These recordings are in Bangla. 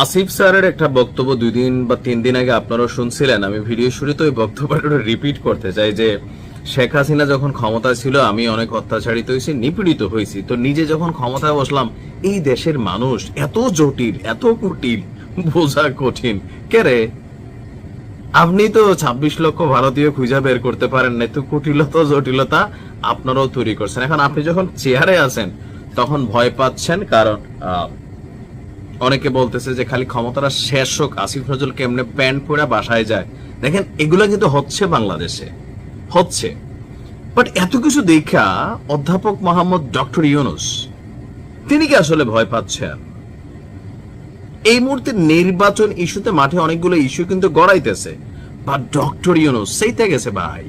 আসিফ স্যারের একটা বক্তব্য দুই দিন বা তিন দিন আগে আপনারাও শুনছিলেন। আমি ভিডিও শুরুতে ওই বক্তব্যটা রিপিট করতে চাই যে, শেখ হাসিনা যখন ক্ষমতা ছিল, আমি অনেক অত্যাচারিত হয়েছি, নিপীড়িত হয়েছি। তো নিজে যখন ক্ষমতায় বসলাম, এই দেশের মানুষ এত জটিল, এত কুটিল, বোঝা কঠিন। কে রে? আপনি তো ছাব্বিশ লক্ষ ভারতীয় খুঁজে বের করতে পারেন না তো কুটিলতা, জটিলতা আপনারাও তৈরি করছেন। এখন আপনি যখন চেয়ারে আছেন, তখন ভয় পাচ্ছেন, কারণ অনেকে বলতেছে যে খালি ক্ষমতাটা শেষ হোক, আসিফ নজরুল কেমনে প্যান্ট পরে বাসায় যায়। দেখেন, এগুলো কিন্তু হচ্ছে বাংলাদেশে। হচ্ছে। বাট এত কিছু দেখা অধ্যাপক মোহাম্মদ ডক্টর ইউনুস, তিনি কি আসলে ভয় পাচ্ছেন? এই মুহূর্তে নির্বাচন ইস্যুতে মাঠে অনেকগুলো ইস্যু কিন্তু গড়াইতেছে। বা ডক্টর ইউনুস সেইতে গেছে ভাই।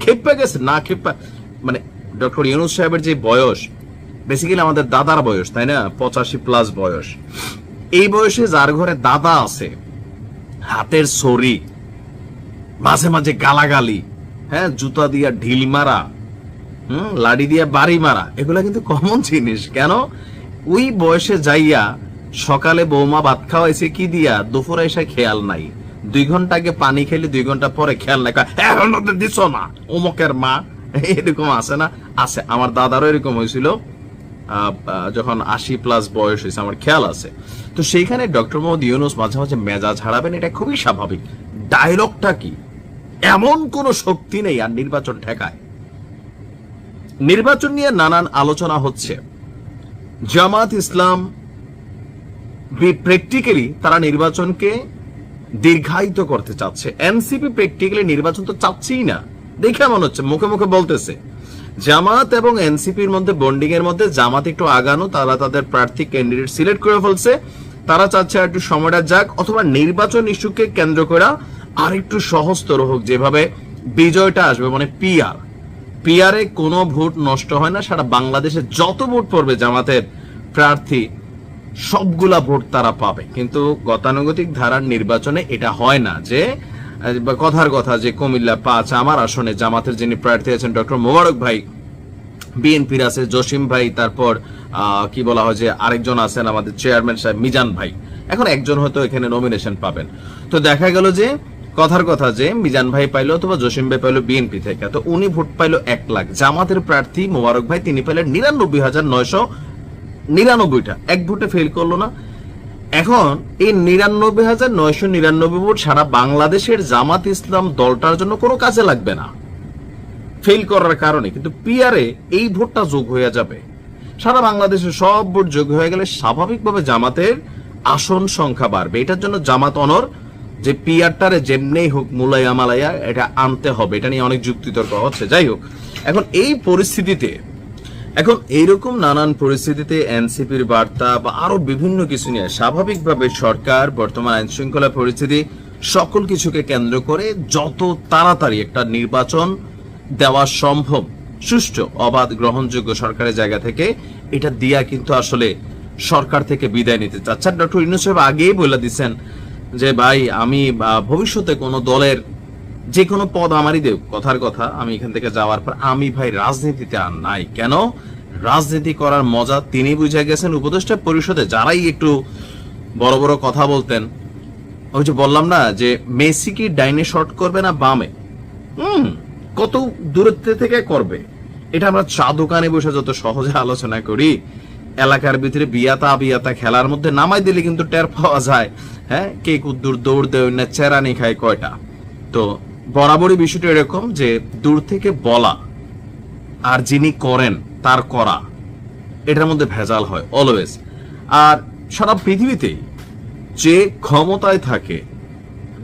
খেপে গেছে, না খেপা মানে ডক্টর ইউনুস সাহেবের যে বয়স বেসিক্যালি আমাদের দাদার বয়স, তাই না? পঁচাশি প্লাস বয়স। এই বয়সে যার ঘরে দাদা আছে, হাতের ছড়ি, মাঝে মাঝে গালাগালি হ্যাঁ জুতা দিয়া ঢিল মারা, হুম, লাড়ি দিয়া বাড়ি মারা, এগুলা কিন্তু কমন জিনিস। কেন? ওই বয়সে যাইয়া সকালে বৌমা ভাত খাওয়াইছে কি দিয়া? দুপুরে এসে খেয়াল নাই। দুই ঘণ্টা আগে পানি খেলে দুই ঘণ্টা পরে খেয়াল নাই। এখন দিছ না? অমুকের মা? এরকম আছে না? আছে। আমার দাদারও এরকম হয়েছিল। যখন আশি প্লাস বয়স হয়েছে, আমার খেয়াল আছে। তো সেইখানে ডক্টর মোহাম্মদ ইউনুস মাঝে মাঝে মেজাজ হারাবেন, এটা খুবই স্বাভাবিক। ডায়লগটা কি? এমন কোন শক্তি নেই, আর নির্বাচন ঠেকায়। নির্বাচন নিয়ে নানান আলোচনা হচ্ছে। জামাত ইসলাম প্র্যাকটিক্যালি তারা নির্বাচনকে দীর্ঘায়িত করতে চাচ্ছে। এনসিপি প্র্যাকটিক্যালি নির্বাচন তো চাচ্ছেই না। দেখে মনে হচ্ছে, মুখে মুখে বলতেছে। জামাত এবং এনসিপির মধ্যে বন্ডিং এর মধ্যে জামাত একটু আগানো, তারা তাদের প্রার্থী ক্যান্ডিডেট সিলেক্ট করে ফেলছে। তারা চাচ্ছে আর একটু সময়টা যাক, অথবা নির্বাচন ইস্যুকে কেন্দ্র করে আর একটু সহজতর হোক, যেভাবে বিজয়টা আসবে মানে পিআর পিআরে কোনো ভোট নষ্ট হয় না, সারা বাংলাদেশে যত ভোট পড়বে জামাতের প্রার্থী, সবগুলা ভোট তারা পাবে। কিন্তু গতানুগতিক ধারার নির্বাচনে এটা হয় না যে কথার কথা যে কুমিল্লা পাঁচ আমার আসনে জামাতের যিনি প্রার্থী আছেন ডক্টর মোবারক ভাই বিএনপির আছে জসিম ভাই, তারপর কি বলা হয় যে আরেকজন আছেন আমাদের চেয়ারম্যান সাহেব মিজান ভাই। এখন একজন হয়তো এখানে নমিনেশন পাবেন। তো দেখা গেল যে, কথার কথা যে মিজান ভাই পাইলো অথবা জসিম ভাই পাইলো বিএনপি থেকে। তো উনি ভোট পাইলো এক লাখ। জামাতের প্রার্থী মোবারক ভাই, তিনি পাইলেন নিরানব্বই হাজার নয়শো নিরানব্বইটা। এক ভোটে ফেল করল না। এখন এই নিরানব্বই হাজার নয়শো নিরানব্বই ভোট সারা বাংলাদেশের জামাত ইসলাম দলটার জন্য কোনো কাজে লাগবে না। ফেল করার কারণে, কিন্তু পিয়ারে এই ভোটটা যোগ হয়ে যাবে। সারা বাংলাদেশে সব ভোট যোগ হয়ে গেলে স্বাভাবিকভাবে জামাতের আসন সংখ্যা বাড়বে। এটার জন্য জামাত অনর, যে পিয়ারটারে যেমনি হোক মুলাইয়া মালাইয়া এটা আনতে হবে। এটা নিয়ে অনেক যুক্তিতর্ক হচ্ছে। যাই হোক, এখন এই পরিস্থিতিতে এখন এইরকম নানান পরিস্থিতিতে এনসিপির বার্তা বা আরও বিভিন্ন কিছু নিয়ে স্বাভাবিকভাবে সরকার, বর্তমান আইন শৃঙ্খলা পরিস্থিতি, সকল কিছুকে কেন্দ্র করে যত তাড়াতাড়ি একটা নির্বাচন দেওয়া সম্ভব, সুষ্ঠু, অবাধ, গ্রহণযোগ্য সরকারের জায়গা থেকে, এটা দিয়া কিন্তু আসলে সরকার থেকে বিদায় নিতে চাচ্ছেন। ডক্টর ইউনুস সাহেব আগেই বলে দিচ্ছেন যে, ভাই, আমি ভবিষ্যতে কোনো দলের যে কোনো পদ আমারই দেব কথার কথা, আমি এখান থেকে যাওয়ার পর আমি ভাই রাজনীতিতে আর নাই। কেন? রাজনীতি করার মজা তিনি বুঝে গেছেন, উপদেষ্টা পরিষদে যারাই একটু বড় বড় কথা বলতেন। ওই যে বললাম না, যে মেসি কি ডাইনে শর্ট করবে না বামে? হুম, কত দূরত্ব থেকে করবে? এটা আমরা চা দোকানে বসে যত সহজে আলোচনা করি, এলাকার ভিতরে বিয়াতা বিয়াতা খেলার মধ্যে নামাই দিলে কিন্তু টের পাওয়া যায়। হ্যাঁ কে কুদ্দুর দৌড় দেয় না, চেরানি খায় কয়টা? তো বরাবরই বিষয়টা এরকম যে দূর থেকে বলা আর যিনি করেন, তার করা, এটার মধ্যে ভেজাল হয় অলওয়েজ আর সারা পৃথিবীতেই যে ক্ষমতায় থাকে,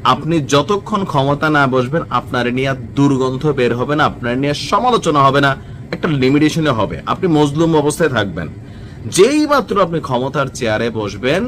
আপনি যতক্ষণ ক্ষমতা না বসবেন, আপনার নিয়ে দুর্গন্ধ বের হবে না, আপনার নিয়ে সমালোচনা হবে না, একটা লিমিটেশনে হবে। আপনি মজলুম অবস্থায় থাকবেন। যেই মাত্র আপনি ক্ষমতার চেয়ারে বসবেন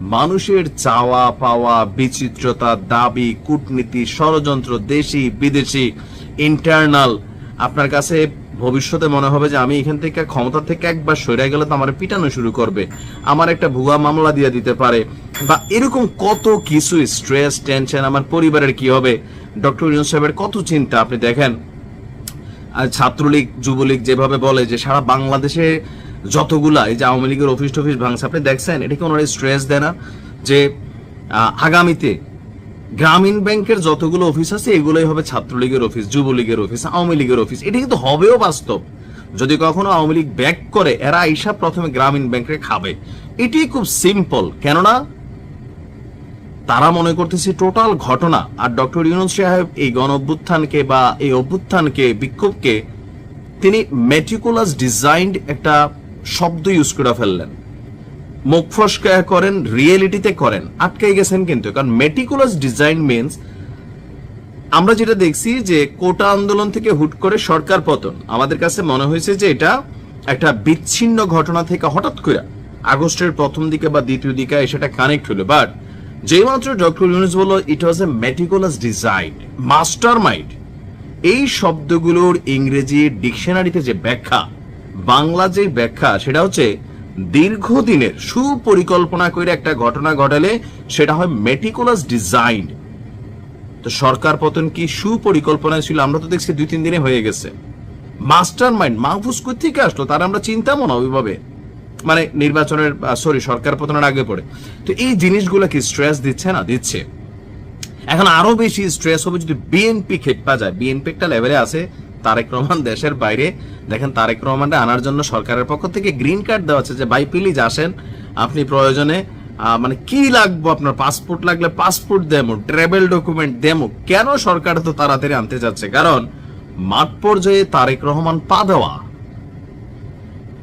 মানুষের চাওয়া পাওয়া, বিচিত্রতা, দাবি, কূটনীতি, ষড়যন্ত্র, দেশি, বিদেশি ইন্টারনাল আপনার কাছে ভবিষ্যতে মনে হবে যে আমি এখান থেকে ক্ষমতা থেকে একবার সরে গেলে তো আমার পিটানো শুরু করবে। আমার একটা ভুয়া মামলা দিয়ে দিতে পারে। বা এরকম কত কিছু স্ট্রেস টেনশন আমার পরিবারের কি হবে? ডক্টর ইউনুস সাহেবের কত চিন্তা, আপনি দেখেন। ছাত্রলীগ, যুবলীগ যেভাবে বলে যে সারা বাংলাদেশে যতগুলা এই যে আওয়ামী লীগের অফিস টফিস ভাঙছে, আপনি দেখছেন, এটা কি ওনারা স্ট্রেস দেয় না? যে আগামীতে গ্রামীণ ব্যাংকের যতগুলো অফিস আছে, এগুলোই হবে ছাত্রলীগের অফিস, যুবলীগের অফিস, আওয়ামী লীগের অফিস। এটা কিন্তু হবেও বাস্তব। যদি কখনো আওয়ামী লীগ ব্যাক করে, এরা আইসা প্রথমে গ্রামীণ ব্যাংকে খাবে। এটি খুব সিম্পল কেননা তারা মনে করতেছে টোটাল ঘটনা। আর ডক্টর ইউনুস সাহেব এই গণ অভ্যুত্থানকে বা এই অভ্যুত্থানকে, বিক্ষোভকে, তিনি মেটিকুলাস ডিজাইন্ড একটা শব্দ ইউজ করে ফেললেন। মুখ ফসকা করেন রিয়েলিটিতে করেন, আটকাই গেছেন কিন্তু। কারণ মেটিকুলাস ডিজাইন মিনস আমরা যেটা দেখছি যে কোটা আন্দোলন থেকে হুট করে সরকার পতন। আমাদের কাছে মনে হয়েছে যে এটা একটা বিচ্ছিন্ন ঘটনা থেকে হঠাৎ করে আগস্টের প্রথম দিকে বা দ্বিতীয় দিকে সেটা কানেক্ট হলো। বাট যেই মাত্র ডক্টর ইউনুস বলল it was a meticulous design mastermind এই শব্দগুলোর ইংরেজি ডিকশনারিতে যে ব্যাখ্যা বাংলা যে ব্যাখ্যা, সেটা হচ্ছে দীর্ঘদিনের সুপরিকল্পনা করে একটা ঘটনা ঘটালে সেটা হয় মেটিকুলাস ডিজাইন তো সরকার পতন কি সুপরিকল্পনা ছিল? আমরা তো দেখছি দুই তিন দিনে হয়ে গেছে। মাস্টার মাইন্ড মাহফুজ থেকে আসলো? তার আমরা চিন্তামো না ওইভাবে। মানে নির্বাচনের সরি সরকার পতনের আগে পড়ে। তো এই জিনিসগুলো কি স্ট্রেস দিচ্ছে না? দিচ্ছে। এখন আরও বেশি স্ট্রেস হবে যদি বিএনপি খেপা যায়। বিএনপি একটা লেভেলে আছে তারেক রহমান দেশের বাইরে। দেখেন, তারেক রহমানকে আনার জন্য সরকারের পক্ষ থেকে গ্রিন কার্ড দেওয়া হচ্ছে যে, ভাই প্লিজ আসেন। আপনি প্রয়োজনে মানে কি লাগবে আপনার? পাসপোর্ট লাগলে পাসপোর্ট দেমো ট্রাভেল ডকুমেন্ট দেমো। কেন সরকার তো তাড়াতাড়ি আনতে যাচ্ছে? কারণ, মাঠ পর্যায়ে তারেক রহমান পা দেওয়া।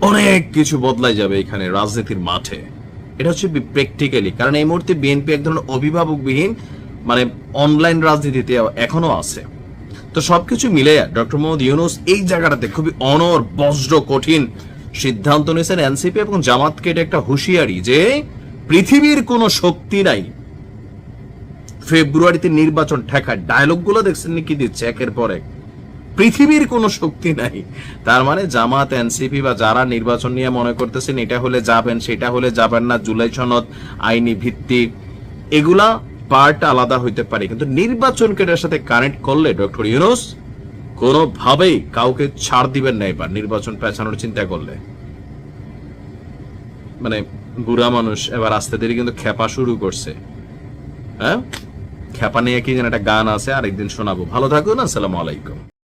অনেক কিছু বদলাই যাবে এখানে রাজনীতির মাঠে। এটা হচ্ছে প্র্যাকটিক্যালি কারণ এই মুহূর্তে বিএনপি এক ধরনের অভিভাবকবিহীন মানে অনলাইন রাজনীতিতে এখনও আছে। তো সবকিছু মিলে ডক্টর মোহাম্মদ ইউনুস এই জায়গাটাতে খুবই অনর বজ্র, কঠিন সিদ্ধান্ত নিয়েছেন এনসিপি এবং জামাতকে এটা একটা হুঁশিয়ারি যে পৃথিবীর কোনো শক্তি নাই। ফেব্রুয়ারিতে নির্বাচন ঠেকায়। ডায়লগগুলো দেখছেন নি কি দিচ্ছে একের পর এক। পৃথিবীর কোনো শক্তি নাই। তার মানে জামাত, এনসিপি বা যারা নির্বাচন নিয়ে মনে করতেছেন এটা হলে যাবেন, সেটা হলে যাবেন না, জুলাই সনদ, আইনি ভিত্তি, এগুলা পার্ট আলাদা হইতে পারে। কিন্তু নির্বাচনকে এটার সাথে কানেক্ট করলে ডক্টর ইউনুস কোনোভাবেই কাউকে ছাড় দিবেন না এবার, নির্বাচন পেছানোর চিন্তা করলে। মানে বুড়া মানুষ এবার আস্তে দেরি, কিন্তু খেপা শুরু করছে। হ্যাঁ? খেপা নিয়ে কি যেন একটা গান আছে, আরেকদিন শোনাবো। ভালো থাকুন, আসসালামু আলাইকুম।